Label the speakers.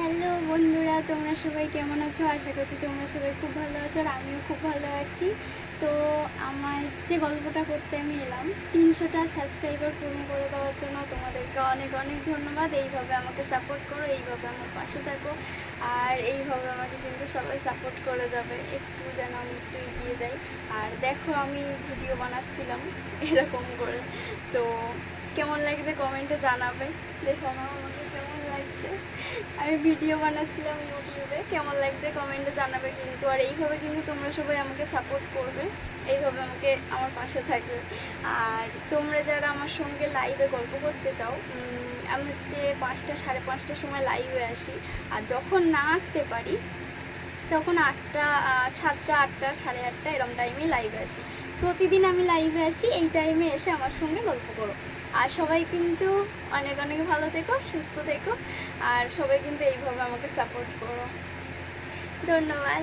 Speaker 1: Hello বন্ধুরা, তোমরা সবাই কেমন আছো? আশা করছি তোমরা সবাই খুব ভালো আছো আর আমিও খুব ভালো আছি। তো আমার যে গল্পটা করতে আমি এলাম, তিনশোটা সাবস্ক্রাইবার পূরণ করে দেওয়ার জন্য তোমাদেরকে অনেক অনেক ধন্যবাদ। এইভাবে আমাকে সাপোর্ট করো, এইভাবে আমার পাশে থাকো আর এইভাবে আমাকে কিন্তু সবাই সাপোর্ট করে যাবে। একটু যেন আমি একটু এগিয়ে যাই। আর দেখো আমি ভিডিও বানাচ্ছিলাম এরকম করে। তো কেমন লাগছে কমেন্টে জানাবে। দেখো আমার আমাকে কেমন আমি ভিডিও বানাচ্ছিলাম ইউটিউবে। কেমন লাগছে কমেন্টে জানাবে কিন্তু। আর এইভাবে কিন্তু তোমরা সবাই আমাকে সাপোর্ট করবে। এইভাবে আমাকে আমার পাশে থাকবে। আর তোমরা যারা আমার সঙ্গে লাইভে গল্প করতে চাও আমি হচ্ছে পাঁচটা সাড়ে পাঁচটার সময় লাইভে আসি। আর যখন না আসতে পারি তখন আটটা সাতটা, আটটা, সাড়ে আটটা, এরম টাইমে লাইভে আসি। প্রতিদিন আমি লাইভে আসি, এই টাইমে এসে আমার সঙ্গে গল্প করো। আর সবাই কিন্তু অনেক অনেক ভালো থেকো, সুস্থ থেকো, আর সবাই কিন্তু এইভাবে আমাকে সাপোর্ট করো। ধন্যবাদ।